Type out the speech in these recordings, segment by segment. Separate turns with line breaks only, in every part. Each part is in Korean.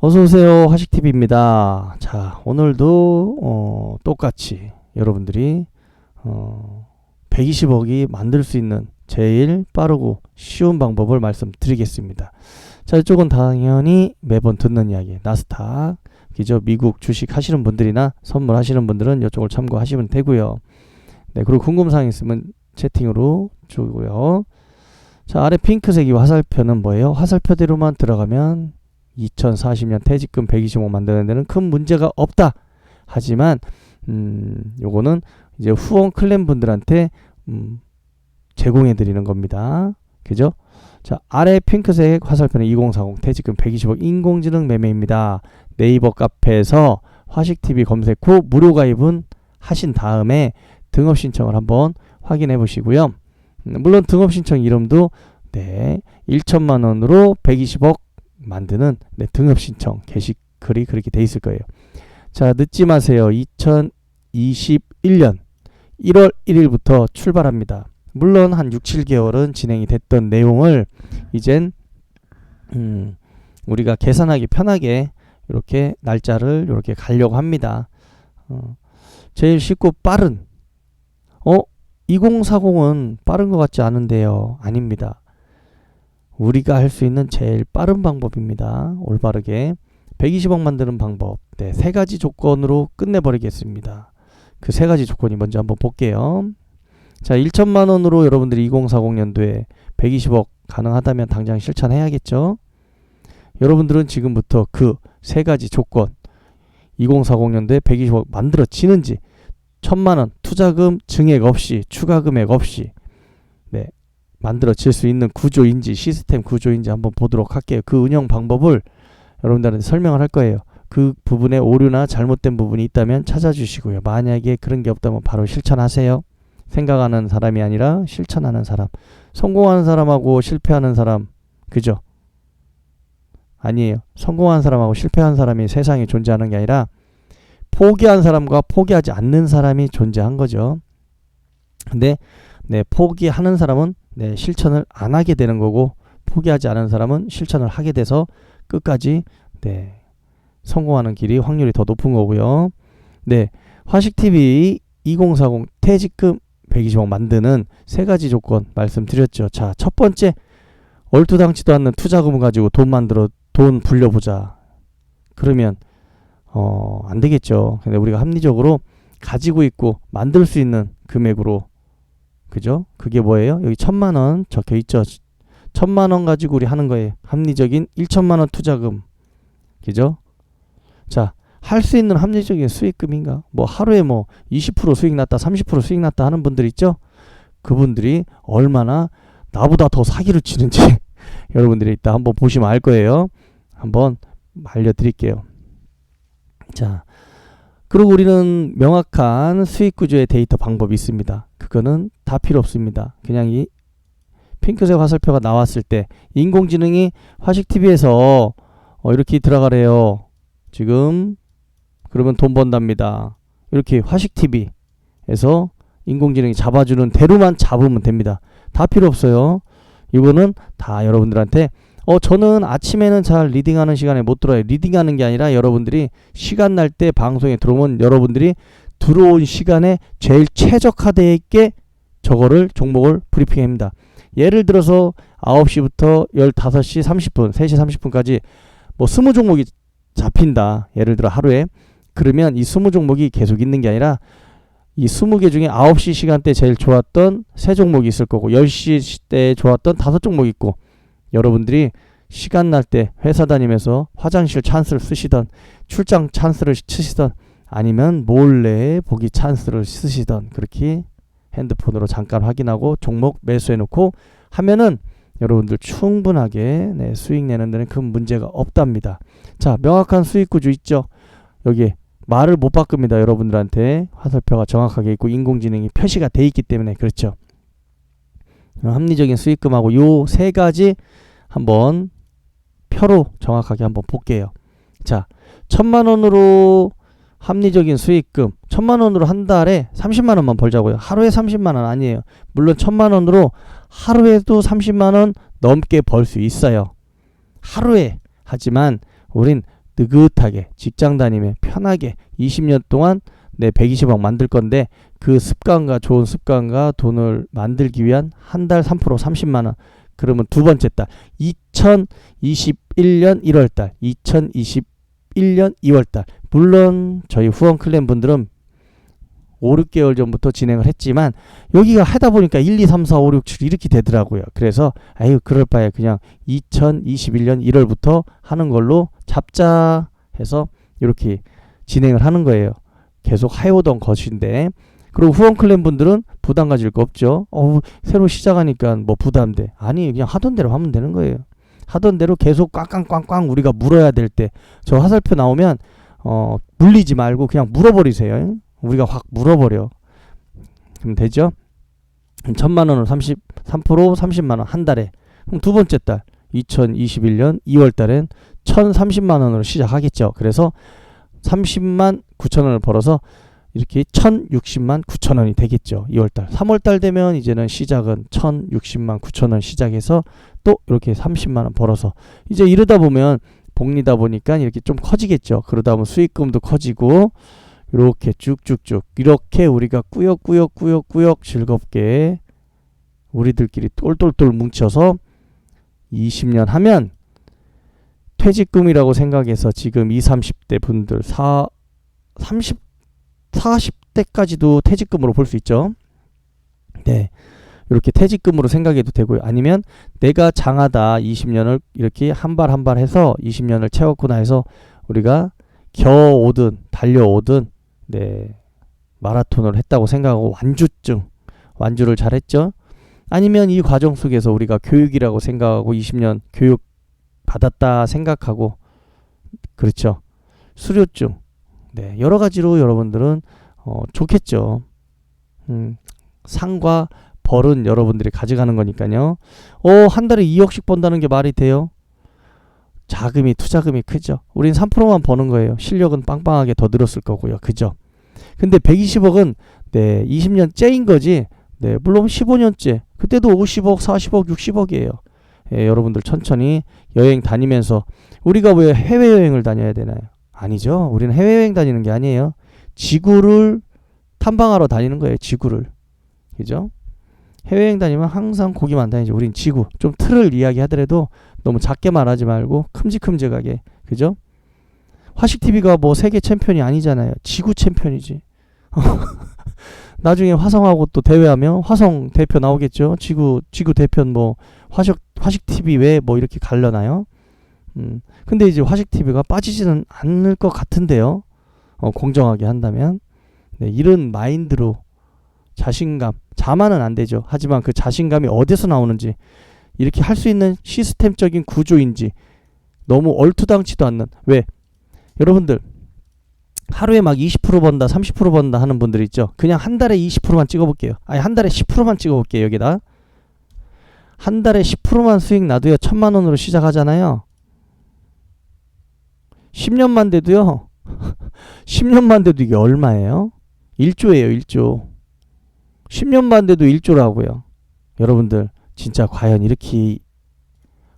어서 오세요. 화식 TV입니다. 자, 오늘도 어, 똑같이 여러분들이 어, 120억이 만들 수 있는 제일 빠르고 쉬운 방법을 말씀드리겠습니다. 자, 이쪽은 당연히 매번 듣는 이야기, 나스닥, 기죠 미국 주식 하시는 분들이나 선물 하시는 분들은 이쪽을 참고하시면 되고요. 네, 그리고 궁금사항 있으면 채팅으로 주고요. 자, 아래 핑크색이 화살표는 뭐예요? 화살표대로만 들어가면 2040년 퇴직금 125 만드는 데는 큰 문제가 없다. 하지만 음, 요거는 이제 후원 클랜 분들한테 음, 제공해 드리는 겁니다. 그죠? 자, 아래 핑크색 화살표는 2040 퇴직금 120억 인공지능 매매입니다. 네이버 카페에서 화식 TV 검색 후 무료 가입은 하신 다음에 등업 신청을 한번 확인해 보시고요. 음, 물론 등업 신청 이름도 네, 1천만 원으로 120억 만드는 네, 등업 신청 게시글이 그렇게 돼 있을 거예요. 자, 늦지 마세요. 2021년 1월 1일부터 출발합니다. 물론 한 6, 7개월은 진행이 됐던 내용을 이젠 음, 우리가 계산하기 편하게 이렇게 날짜를 이렇게 가려고 합니다. 어, 제일 쉽고 빠른 어 2040은 빠른 것 같지 않은데요. 아닙니다. 우리가 할 수 있는 제일 빠른 방법입니다. 올바르게 120억 만드는 방법. 네, 세 가지 조건으로 끝내버리겠습니다. 그 세 가지 조건이 먼저 한번 볼게요. 자, 1천만 원으로 여러분들이 2040년도에 120억 가능하다면 당장 실천해야겠죠. 여러분들은 지금부터 그 세 가지 조건 2040년도에 120억 만들어지는지 천만 원 투자금 증액 없이 추가 금액 없이 네, 만들어질 수 있는 구조인지 시스템 구조인지 한번 보도록 할게요. 그 운영 방법을 여러분들한테 설명을 할 거예요. 그 부분에 오류나 잘못된 부분이 있다면 찾아주시고요. 만약에 그런 게 없다면 바로 실천하세요. 생각하는 사람이 아니라 실천하는 사람. 성공하는 사람하고 실패하는 사람, 그죠? 아니에요. 성공한 사람하고 실패한 사람이 세상에 존재하는 게 아니라 포기한 사람과 포기하지 않는 사람이 존재한 거죠. 근데 네, 포기하는 사람은 네, 실천을 안 하게 되는 거고 포기하지 않은 사람은 실천을 하게 돼서 끝까지 네, 성공하는 길이 확률이 더 높은 거고요. 네, 화식 TV 2040 퇴직금 120억 만드는 세 가지 조건 말씀드렸죠. 자, 첫 번째 얼토당치도 않는 투자금을 가지고 돈 만들어 돈 불려보자. 그러면 어, 안 되겠죠. 근데 우리가 합리적으로 가지고 있고 만들 수 있는 금액으로 그죠? 그게 뭐예요? 여기 천만 원 적혀 있죠. 천만 원 가지고 우리 하는 거예요. 합리적인 1천만 원 투자금. 그죠? 자, 할 수 있는 합리적인 수익금인가? 뭐 하루에 뭐 20% 수익 났다, 30% 수익 났다 하는 분들 있죠? 그분들이 얼마나 나보다 더 사기를 치는지 여러분들이 이따 한번 보시면 알 거예요. 한번 알려드릴게요. 자, 그리고 우리는 명확한 수익 구조의 데이터 방법이 있습니다. 그거는 다 필요 없습니다. 그냥 이 핑크색 화살표가 나왔을 때 인공지능이 화식 TV에서 어, 이렇게 들어가래요. 지금 그러면 돈 번답니다. 이렇게 화식 TV에서 인공지능이 잡아주는 대로만 잡으면 됩니다. 다 필요 없어요. 이거는 다 여러분들한테 어 저는 아침에는 잘 리딩하는 시간에 못 들어요. 리딩하는 게 아니라 여러분들이 시간 날 때 방송에 들어오면 여러분들이 들어온 시간에 제일 최적화되어 있게 저거를 종목을 브리핑합니다. 예를 들어서 9시부터 15시 30분, 3시 30분까지 뭐 20종목이 잡힌다. 예를 들어 하루에 그러면 이 20종목이 계속 있는 게 아니라 이 20개 중에 9시 시간대 제일 좋았던 세 종목이 있을 거고 10시 때 좋았던 다섯 종목이 있고 여러분들이 시간 날 때 회사 다니면서 화장실 찬스를 쓰시던 출장 찬스를 치시던 아니면 몰래 보기 찬스를 쓰시던 그렇게 핸드폰으로 잠깐 확인하고 종목 매수해 놓고 하면은 여러분들 충분하게 네, 수익 내는 데는 큰 문제가 없답니다. 자, 명확한 수익 구조 있죠? 여기 말을 못 바꿉니다. 여러분들한테 화살표가 정확하게 있고 인공지능이 표시가 돼 있기 때문에 그렇죠. 어, 합리적인 수익금하고 요 세 가지 한번 표로 정확하게 한번 볼게요. 자, 천만 원으로 합리적인 수익금 천만 원으로 한 달에 30만 원만 벌자고요. 하루에 30만 원 아니에요. 물론 천만 원으로 하루에도 30만 원 넘게 벌 수 있어요. 하루에 하지만 우린 느긋하게 직장 다니며 편하게 20년 동안 내 120억 만들 건데 그 습관과 좋은 습관과 돈을 만들기 위한 한 달 3% 30만 원. 그러면 두 번째 달 2021년 1월 달, 2021년 2월 달. 물론 저희 후원 클랜 분들은 5, 6개월 전부터 진행을 했지만 여기가 하다 보니까 1, 2, 3, 4, 5, 6, 7 이렇게 되더라고요. 그래서 아유 그럴 바에 그냥 2021년 1월부터 하는 걸로 잡자 해서 이렇게 진행을 하는 거예요. 계속 해오던 것인데 그리고 후원 클랜 분들은 부담 가질 거 없죠. 어 새로 시작하니까 뭐 부담돼. 아니 그냥 하던 대로 하면 되는 거예요. 하던 대로 계속 꽝꽝꽝꽝 우리가 물어야 될 때 저 화살표 나오면 어 물리지 말고 그냥 물어버리세요. 우리가 확 물어버려. 그럼 되죠? 천만 원으로 30, 3% 30만 원 한 달에. 그럼 두 번째 달 2021년 2월 달엔 1,030만 원으로 시작하겠죠. 그래서 30만 9천 원을 벌어서 이렇게 1,060만 9천 원이 되겠죠. 2월 달. 3월 달 되면 이제는 시작은 1,060만 9천 원 시작해서 또 이렇게 30만 원 벌어서 이제 이러다 보면 복리다 보니까 이렇게 좀 커지겠죠. 그러다 보면 수익금도 커지고 이렇게 쭉쭉쭉 이렇게 우리가 꾸역꾸역 꾸역꾸역 즐겁게 우리들끼리 똘똘똘 뭉쳐서 20년 하면 퇴직금이라고 생각해서 지금 20, 30대 분들 4, 30, 40대까지도 퇴직금으로 볼 수 있죠. 네. 이렇게 퇴직금으로 생각해도 되고요. 아니면 내가 장하다 20년을 이렇게 한 발 한 발 해서 20년을 채웠구나 해서 우리가 겨오든 달려오든 네. 마라톤을 했다고 생각하고 완주증 완주를 잘했죠. 아니면 이 과정 속에서 우리가 교육이라고 생각하고 20년 교육 받았다 생각하고 그렇죠. 수료증 네, 여러 가지로 여러분들은 어, 좋겠죠. 음, 상과 벌은 여러분들이 가져가는 거니까요. 어, 한 달에 2억씩 번다는 게 말이 돼요? 자금이 투자금이 크죠. 우린 3%만 버는 거예요. 실력은 빵빵하게 더 늘었을 거고요. 그죠? 근데 120억은 네, 20년 째인 거지. 네, 물론 15년째. 그때도 50억, 40억, 60억이에요. 예, 여러분들 천천히 여행 다니면서 우리가 왜 해외여행을 다녀야 되나요? 아니죠. 우리는 해외여행 다니는 게 아니에요. 지구를 탐방하러 다니는 거예요. 지구를. 그죠? 해외여행 다니면 항상 거기만 다니죠. 우린 지구. 좀 틀을 이야기하더라도 너무 작게 말하지 말고 큼직큼직하게. 그죠? 화식 TV가 뭐 세계 챔피언이 아니잖아요. 지구 챔피언이지. 나중에 화성하고 또 대회하면 화성 대표 나오겠죠. 지구 지구 대표 뭐 화식 화식 TV 왜 뭐 이렇게 갈려나요? 음. 근데 이제 화식 TV가 빠지지는 않을 것 같은데요. 어, 공정하게 한다면. 네, 이런 마인드로 자신감, 자만은 안 되죠. 하지만 그 자신감이 어디서 나오는지 이렇게 할 수 있는 시스템적인 구조인지 너무 얼토당치도 않는 왜 여러분들 하루에 막 20% 번다, 30% 번다 하는 분들 있죠. 그냥 한 달에 20%만 찍어볼게요. 아니 한 달에 10%만 찍어볼게요. 여기다 한 달에 10%만 수익 나도요 천만 원으로 시작하잖아요. 10년만 돼도요 10년만 돼도 이게 얼마예요? 1조예요 1조 10년만 돼도 1조라고요. 여러분들 진짜 과연 이렇게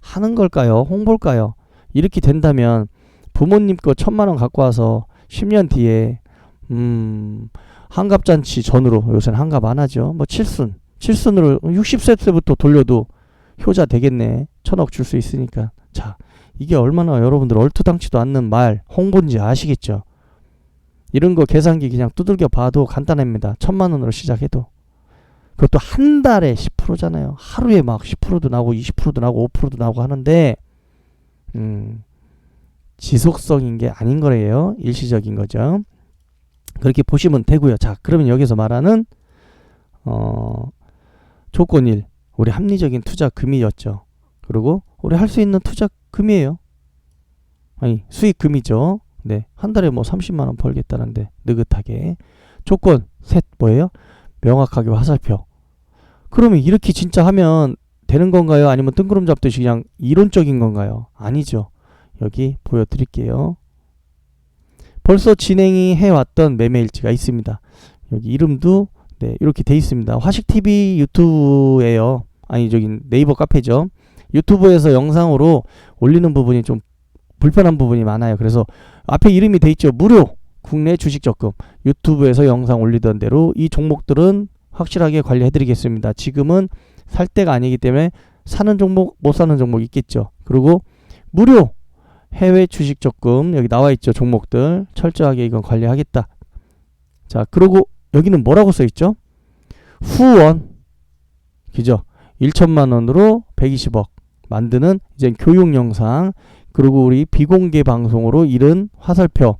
하는 걸까요? 홍보일까요? 이렇게 된다면 부모님 거 천만 원 갖고 와서 10년 뒤에 음 한갑잔치 전으로 요새는 한갑 안 하죠. 뭐 칠순 칠순으로 60세 때부터 돌려도 효자 되겠네. 천억 줄 수 있으니까. 자 이게 얼마나 여러분들 얼토당치도 않는 말 홍보인지 아시겠죠? 이런 거 계산기 그냥 두들겨 봐도 간단합니다. 천만 원으로 시작해도. 그것도 한 달에 10%잖아요. 하루에 막 10%도 나고 20%도 나고 5%도 나고 하는데 음, 지속성인 게 아닌 거래요. 일시적인 거죠. 그렇게 보시면 되고요. 자, 그러면 여기서 말하는 어, 조건 1. 우리 합리적인 투자 금이었죠. 그리고 우리 할 수 있는 투자 금이에요. 아니, 수익 금이죠. 네. 한 달에 뭐 30만 원 벌겠다는데 느긋하게. 조건 셋 뭐예요? 명확하게 화살표. 그러면 이렇게 진짜 하면 되는 건가요? 아니면 뜬구름 잡듯이 그냥 이론적인 건가요? 아니죠. 여기 보여드릴게요. 벌써 진행이 해왔던 매매 일지가 있습니다. 여기 이름도 네, 이렇게 돼 있습니다. 화식TV 유튜브에요. 아니, 저기 네이버 카페죠. 유튜브에서 영상으로 올리는 부분이 좀 불편한 부분이 많아요. 그래서 앞에 이름이 돼 있죠. 무료 국내 주식 적금 유튜브에서 영상 올리던 대로 이 종목들은 확실하게 관리해 드리겠습니다. 지금은 살 때가 아니기 때문에 사는 종목 못 사는 종목 있겠죠. 그리고 무료 해외 주식 적금 여기 나와 있죠. 종목들 철저하게 이건 관리하겠다. 자, 그리고 여기는 뭐라고 써 있죠? 후원 그죠? 1천만 원으로 120억 만드는 이제 교육 영상 그리고 우리 비공개 방송으로 이른 화살표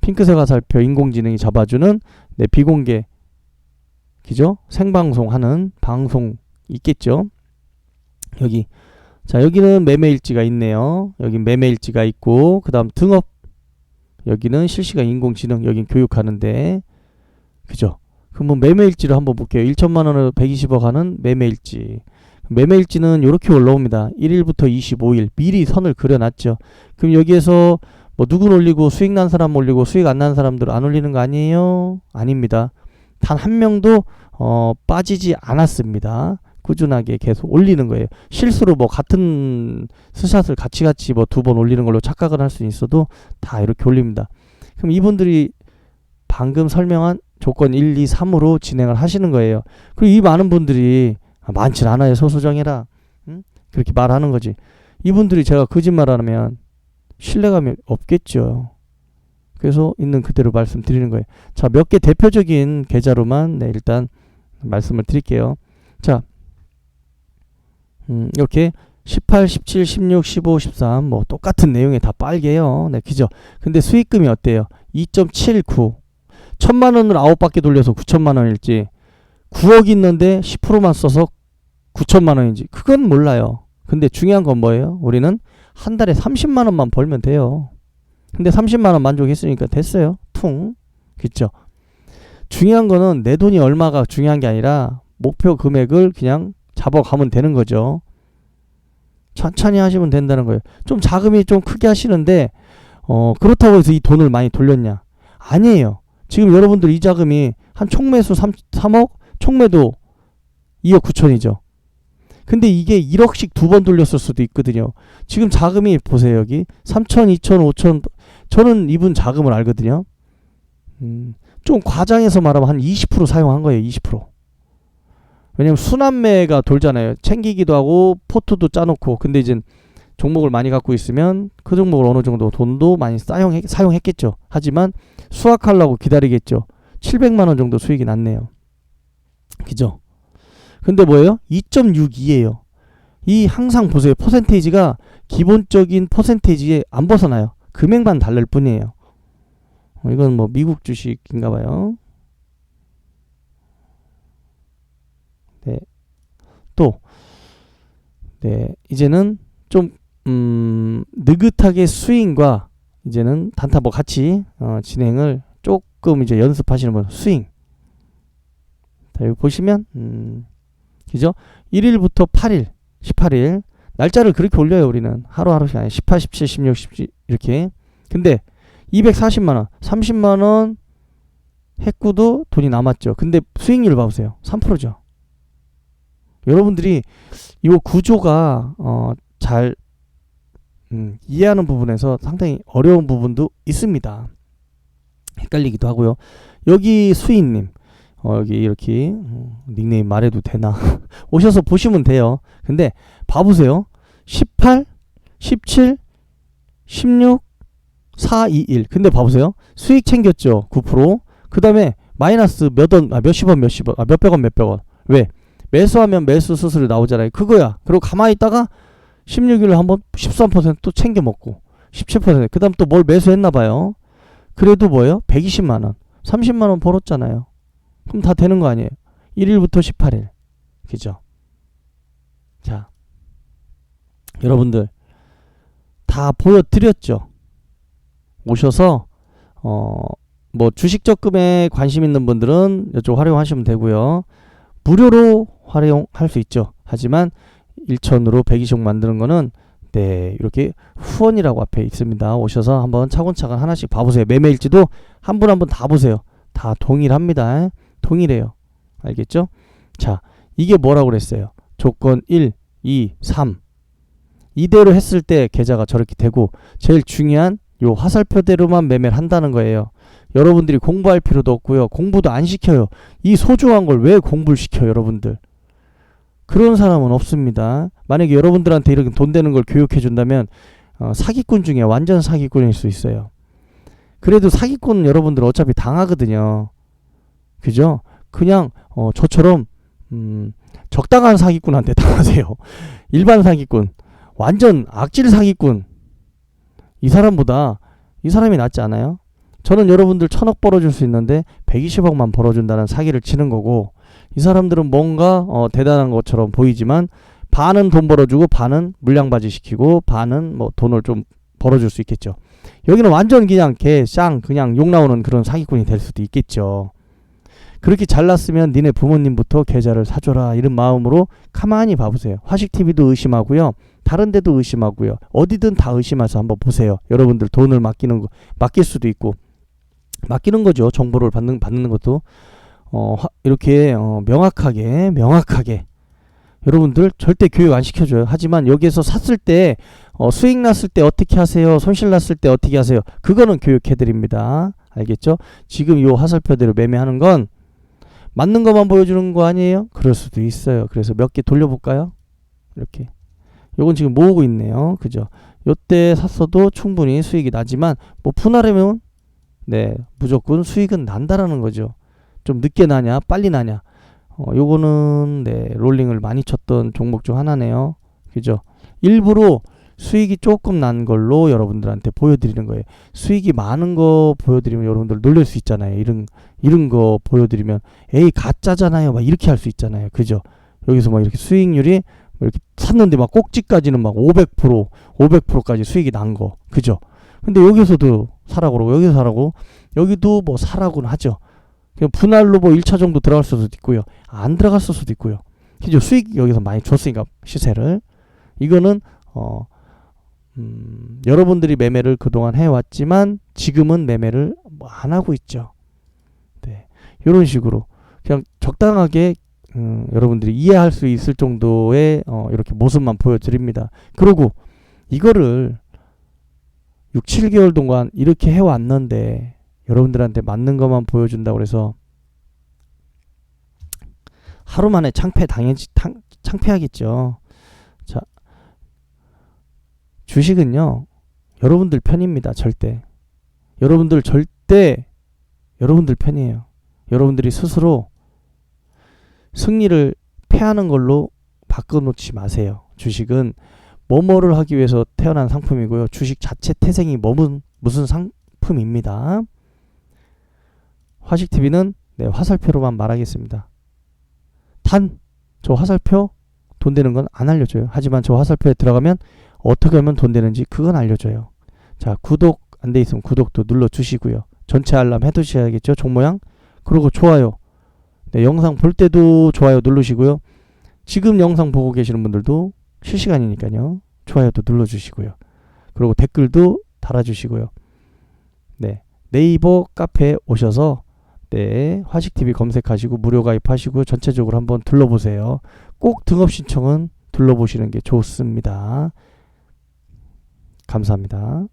핑크색 화살표 인공지능이 잡아주는 네, 비공개 그죠? 생방송하는 방송 있겠죠? 여기 자 여기는 매매일지가 있네요. 여기 매매일지가 있고 그 다음 등업 여기는 실시간 인공지능 여긴 교육하는데 그죠? 그럼 뭐 매매일지를 한번 볼게요. 1천만 원을 120억 하는 매매일지 매매일지는 이렇게 올라옵니다. 1일부터 25일 미리 선을 그려놨죠. 그럼 여기에서 뭐 누군 올리고 수익 난 사람 올리고 수익 안 난 사람들 안 올리는 거 아니에요? 아닙니다. 단 한 명도 어, 빠지지 않았습니다. 꾸준하게 계속 올리는 거예요. 실수로 뭐 같은 스샷을 같이 같이 뭐 두 번 올리는 걸로 착각을 할수 있어도 다 이렇게 올립니다. 그럼 이분들이 방금 설명한 조건 1, 2, 3으로 진행을 하시는 거예요. 그리고 이 많은 분들이 아, 많진 않아요. 소수정이라 응? 그렇게 말하는 거지. 이분들이 제가 거짓말하면 신뢰감이 없겠죠. 그래서 있는 그대로 말씀드리는 거예요. 자, 몇 개 대표적인 계좌로만 네, 일단 말씀을 드릴게요. 자, 음, 이렇게 18, 17, 16, 15, 13, 뭐 똑같은 내용이 다 빨개요. 네, 그죠? 근데 수익금이 어때요? 2.79. 천만 원을 아홉 바퀴 돌려서 9천만 원일지, 9억 있는데 10%만 써서 9천만 원인지, 그건 몰라요. 근데 중요한 건 뭐예요? 우리는 한 달에 30만 원만 벌면 돼요. 근데 30만 원 만족했으니까 됐어요. 퉁. 그죠? 중요한 거는 내 돈이 얼마가 중요한 게 아니라 목표 금액을 그냥 잡아가면 되는 거죠. 천천히 하시면 된다는 거예요. 좀 자금이 좀 크게 하시는데 어 그렇다고 해서 이 돈을 많이 돌렸냐? 아니에요. 지금 여러분들 이 자금이 한 총매수 3, 3억, 총매도 2억 9천이죠. 근데 이게 1억씩 두 번 돌렸을 수도 있거든요. 지금 자금이 보세요 여기 3천, 2천, 5천 저는 이분 자금을 알거든요. 음, 좀 과장해서 말하면 한 20% 사용한 거예요. 20%. 왜냐면 순환매가 돌잖아요. 챙기기도 하고 포트도 짜놓고 근데 이제 종목을 많이 갖고 있으면 그 종목을 어느 정도 돈도 많이 사용했, 사용했겠죠. 하지만 수확하려고 기다리겠죠. 700만 원 정도 수익이 났네요. 그죠? 근데 뭐예요? 2.62예요. 이 항상 보세요. 퍼센테이지가 기본적인 퍼센테이지에 안 벗어나요. 금액만 다를 뿐이에요. 어, 이건 뭐 미국 주식인가 봐요. 네. 또, 네. 이제는 좀, 음, 느긋하게 스윙과 이제는 단타 뭐 같이 어, 진행을 조금 이제 연습하시는 분, 스윙. 자, 여기 보시면, 음, 그죠? 1일부터 8일, 18일. 날짜를 그렇게 올려요, 우리는. 하루하루씩 아니 18, 17, 16, 17, 이렇게. 근데 240만원, 30만원 했고도 돈이 남았죠. 근데 수익률 봐보세요. 3%죠. 여러분들이 이 구조가 어, 잘 음, 이해하는 부분에서 상당히 어려운 부분도 있습니다. 헷갈리기도 하고요. 여기 수인님 어, 여기 이렇게 음, 닉네임 말해도 되나 오셔서 보시면 돼요. 근데 봐보세요. 18, 17, 16, 4, 2, 1. 근데 봐보세요. 수익 챙겼죠. 9%. 그 다음에 마이너스 몇 원, 아, 몇십 원, 몇십 원, 아, 몇백 원, 몇백 원. 왜? 매수하면 매수 수수료 나오잖아요. 그거야. 그리고 가만히 있다가 16일에 한번 13%또 챙겨 먹고 17%. 그 다음 또 뭘 매수했나 봐요. 그래도 뭐예요? 120만 원. 30만 원 벌었잖아요. 그럼 다 되는 거 아니에요? 1일부터 18일. 그죠? 자. 여러분들 다 보여드렸죠? 오셔서 어 뭐 주식 적금에 관심 있는 분들은 이쪽 활용하시면 되고요. 무료로 활용할 수 있죠. 하지만 1천으로 120억 만드는 거는 네 이렇게 후원이라고 앞에 있습니다. 오셔서 한번 차근차근 하나씩 봐보세요. 매매일지도 한 분 한 분 다 보세요. 다 동일합니다. 동일해요. 알겠죠? 자 이게 뭐라고 그랬어요? 조건 1, 2, 3 이대로 했을 때 계좌가 저렇게 되고 제일 중요한 요 화살표대로만 매매를 한다는 거예요. 여러분들이 공부할 필요도 없고요. 공부도 안 시켜요. 이 소중한 걸 왜 공부를 시켜요, 여러분들? 그런 사람은 없습니다. 만약에 여러분들한테 이렇게 돈 되는 걸 교육해 준다면 어, 사기꾼 중에 완전 사기꾼일 수 있어요. 그래도 사기꾼은 여러분들 어차피 당하거든요. 그죠? 그냥 어, 저처럼 음, 적당한 사기꾼한테 당하세요. 일반 사기꾼, 완전 악질 사기꾼. 이 사람보다 이 사람이 낫지 않아요? 저는 여러분들 천억 벌어줄 수 있는데 120억만 벌어준다는 사기를 치는 거고 이 사람들은 뭔가 어, 대단한 것처럼 보이지만 반은 돈 벌어주고 반은 물량바지 시키고 반은 뭐 돈을 좀 벌어줄 수 있겠죠. 여기는 완전 그냥 개쌍 그냥 욕 나오는 그런 사기꾼이 될 수도 있겠죠. 그렇게 잘났으면 니네 부모님부터 계좌를 사줘라 이런 마음으로 가만히 봐보세요. 화식 TV도 의심하고요. 다른 데도 의심하고요. 어디든 다 의심해서 한번 보세요. 여러분들 돈을 맡기는 거 맡길 수도 있고 맡기는 거죠. 정보를 받는 받는 것도 어 화- 이렇게 어, 명확하게 명확하게 여러분들 절대 교육 안 시켜줘요. 하지만 여기에서 샀을 때 어, 수익 났을 때 어떻게 하세요? 손실 났을 때 어떻게 하세요? 그거는 교육해 드립니다. 알겠죠? 지금 요 화살표대로 매매하는 건 맞는 것만 보여주는 거 아니에요? 그럴 수도 있어요. 그래서 몇 개 돌려볼까요? 이렇게. 요건 지금 모으고 있네요. 그죠? 요때 샀어도 충분히 수익이 나지만 뭐 분할하면 네 무조건 수익은 난다라는 거죠. 좀 늦게 나냐 빨리 나냐 어, 요거는 네 롤링을 많이 쳤던 종목 중 하나네요. 그죠? 일부러 수익이 조금 난 걸로 여러분들한테 보여드리는 거예요. 수익이 많은 거 보여드리면 여러분들 놀랄 수 있잖아요. 이런 이런 거 보여드리면 에이 가짜잖아요. 막 이렇게 할 수 있잖아요. 그죠? 여기서 막 이렇게 수익률이 뭐 이렇게 샀는데 막 꼭지까지는 막 500% 500%까지 수익이 난 거. 그죠? 근데 여기서도 사라고 그러고 여기서 사라고 여기도 뭐 사라고는 하죠. 그냥 분할로 뭐 1차 정도 들어갈 수도 있고요. 안 들어갔을 수도 있고요. 그죠? 수익 여기서 많이 줬으니까 시세를 이거는 어 음, 여러분들이 매매를 그동안 해왔지만 지금은 매매를 뭐 안 하고 있죠. 네, 이런 식으로 그냥 적당하게 음, 여러분들이 이해할 수 있을 정도의 어, 이렇게 모습만 보여드립니다. 그리고 이거를 6, 7개월 동안 이렇게 해왔는데 여러분들한테 맞는 것만 보여준다고 해서 하루 만에 창패 당연히 탕- 창피하겠죠. 자, 주식은요, 여러분들 편입니다. 절대. 여러분들 절대 여러분들 편이에요. 여러분들이 스스로 승리를 패하는 걸로 바꿔놓지 마세요. 주식은 뭐뭐를 하기 위해서 태어난 상품이고요. 주식 자체 태생이 머문 무슨 상품입니다. 화식 TV는 네, 화살표로만 말하겠습니다. 단 저 화살표 돈 되는 건 안 알려줘요. 하지만 저 화살표에 들어가면 어떻게 하면 돈 되는지 그건 알려줘요. 자 구독 안 돼 있으면 구독도 눌러 주시고요. 전체 알람 해두셔야겠죠. 종 모양 그리고 좋아요. 네, 영상 볼 때도 좋아요 누르시고요. 지금 영상 보고 계시는 분들도 실시간이니까요. 좋아요도 눌러주시고요. 그리고 댓글도 달아주시고요. 네 네이버 카페에 오셔서 네 화식 TV 검색하시고 무료 가입하시고 전체적으로 한번 둘러보세요. 꼭 등업 신청은 둘러보시는 게 좋습니다. 감사합니다.